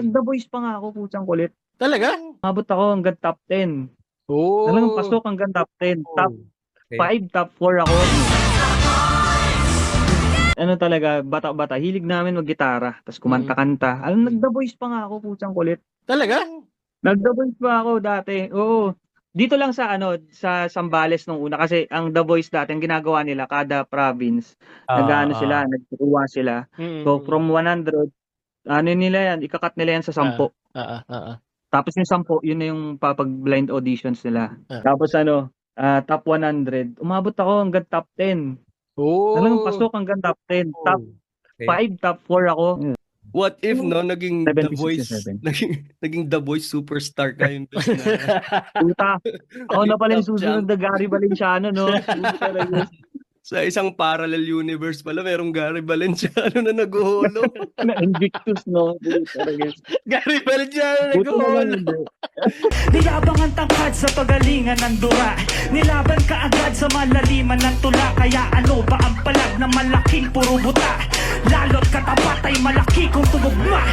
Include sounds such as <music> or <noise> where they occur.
nagda voice pa nga ako, putsang kulit. Talaga? Umabot ako hanggang top 10. Oh. Talagang pasok hanggang top 10. Top Okay. 5, top 4 ako. Ano talaga, bata-bata, hilig namin mag-gitara, tapos kumanta-kanta. Alam, nagda voice pa nga ako, putsang kulit. Talaga? Nagda voice pa ako dati. Oo. Dito lang sa ano, sa Sambales nung una kasi ang The Voice dati ang ginagawa nila kada province, nag-ano sila, nagkukuha sila. Mm, So from 100, ano nila yan, ikakat nila yan sa 10. Ah, ah, ah, ah. Tapos yung 10, yun na yung papag blind auditions nila. Ah. Tapos ano, ah, top 100, umabot ako hanggang top 10. Oh. Talagang pasok hanggang top 10. Top Okay. 5, top 4 ako. What if no naging The 70, Voice 67. <laughs> naging naging The Voice superstar ka yung <laughs> na Puta. Ako na pala yung Top susunod na Gary Valenciano, no? <laughs> Sa isang parallel universe pala merong Gary Valenciano <laughs> na naghuhulog. <laughs> na Invictus, no? Gary Valenciano na hindi. <laughs> Nilabang ang tangkad sa pagalingan ng dura Nilaban ka agad sa malaliman ng tula Kaya ano ba ang palag na malaking puro buta Lalo't katapat ay malaki kung tumugma